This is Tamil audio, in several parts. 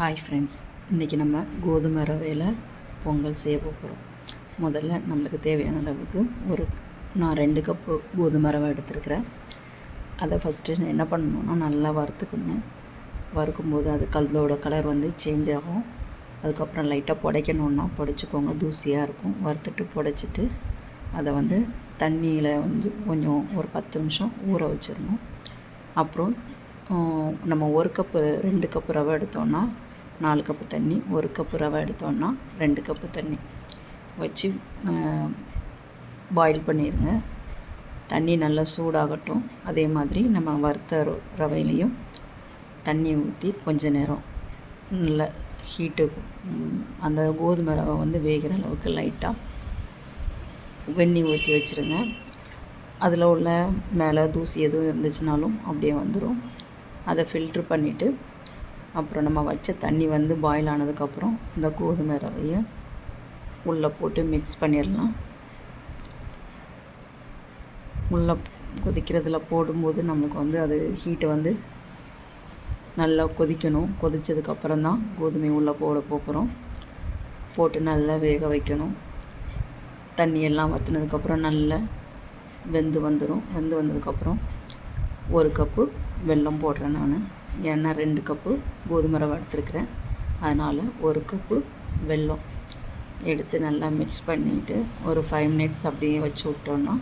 ஹாய் ஃப்ரெண்ட்ஸ் இன்றைக்கி நம்ம கோதுமை ரவையில் பொங்கல் செய்ய போகிறோம் முதல்ல நம்மளுக்கு தேவையான அளவுக்கு ஒரு நான் ரெண்டு கப்பு கோதுமை ரவை எடுத்துருக்கிறேன். அதை ஃபஸ்ட்டு என்ன பண்ணணும்னா நல்லா வறுத்துக்கணும். வறுக்கும்போது அது கல்லோட கலர் வந்து சேஞ்ச் ஆகும். அதுக்கப்புறம் லைட்டாக புடைக்கணுன்னா புடைச்சிக்கோங்க. தூசியாக இருக்கும். வறுத்துட்டு புடைச்சிட்டு அதை வந்து தண்ணியில் வந்து கொஞ்சம் ஒரு பத்து நிமிஷம் ஊற வச்சிடணும். அப்புறம் நம்ம ஒரு கப்பு ரெண்டு கப்பு ரவை எடுத்தோன்னா நாலு கப்பு தண்ணி ஒரு கப்பு ரவை எடுத்தோன்னா ரெண்டு கப்பு தண்ணி வச்சு பாயில் பண்ணிடுங்க தண்ணி நல்லா சூடாகட்டும். அதே மாதிரி நம்ம வறுத்த ரவையிலையும் தண்ணி ஊற்றி கொஞ்ச நேரம் நல்ல ஹீட்டு அந்த கோதுமை ரவை வந்து வேகிற அளவுக்கு லைட்டாக வெந்நி ஊற்றி வச்சுருங்க. அதில் உள்ள மேலே தூசி எதுவும் இருந்துச்சுனாலும் அப்படியே வந்துடும் அதை ஃபில்ட்ரு பண்ணிவிட்டு அப்புறம் நம்ம வச்ச தண்ணி வந்து பாயில் ஆனதுக்கப்புறம் இந்த கோதுமை ரவையை உள்ளே போட்டு மிக்ஸ் பண்ணிடலாம் உள்ளே கொதிக்கிறதுல போடும்போது நம்மளுக்கு வந்து அது ஹீட்டை வந்து நல்லா கொதிக்கணும். கொதித்ததுக்கப்புறம் தான் கோதுமை உள்ளே போட போகிறோம் போட்டு நல்லா வேக வைக்கணும். தண்ணியெல்லாம் வற்றினதுக்கப்புறம் நல்லா வெந்து வந்துடும் வெந்து வந்ததுக்கப்புறம் ஒரு கப்பு வெல்லம் போடுறேன் நான். எண்ணெய் ரெண்டு கப்பு கோதுமை ரவை எடுத்துருக்குறேன். அதனால் ஒரு கப்பு வெல்லம் எடுத்து நல்லா மிக்ஸ் பண்ணிவிட்டு ஒரு ஃபைவ் மினிட்ஸ் அப்படியே வச்சு விட்டோன்னா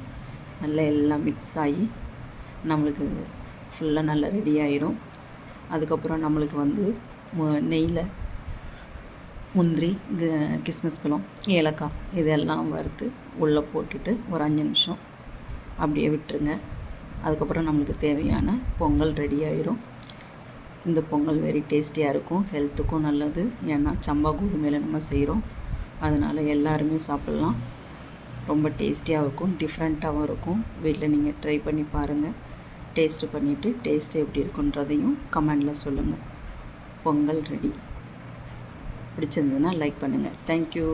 நல்லா எல்லாம் மிக்ஸ் ஆகி நம்மளுக்கு ஃபுல்லாக நல்லா ரெடி ஆயிரும். அதுக்கப்புறம் நம்மளுக்கு வந்து நெய்யில் முந்திரி இது கிஸ்மிஸ் பழம் ஏலக்காய் இதெல்லாம் வறுத்து உள்ளே போட்டுட்டு ஒரு அஞ்சு நிமிஷம் அப்படியே விட்டுருங்க. அதுக்கப்புறம் நம்மளுக்கு தேவையான பொங்கல் ரெடி ஆயிரும். இந்த பொங்கல் வெரி டேஸ்டியாக இருக்கும். ஹெல்த்துக்கும் நல்லது. ஏன்னா சம்பா கோதுமையில் நம்ம செய்கிறோம் அதனால் எல்லாருமே சாப்பிட்லாம். ரொம்ப டேஸ்டியாக இருக்கும். டிஃப்ரெண்ட்டாகவும் இருக்கும். வீட்டில் நீங்கள் ட்ரை பண்ணி பாருங்கள் டேஸ்ட்டு பண்ணிவிட்டு டேஸ்ட்டு எப்படி இருக்குன்றதையும் கமெண்டில் சொல்லுங்கள் பொங்கல் ரெடி பிடிச்சிருந்ததுன்னா லைக் பண்ணுங்கள் தேங்க்யூ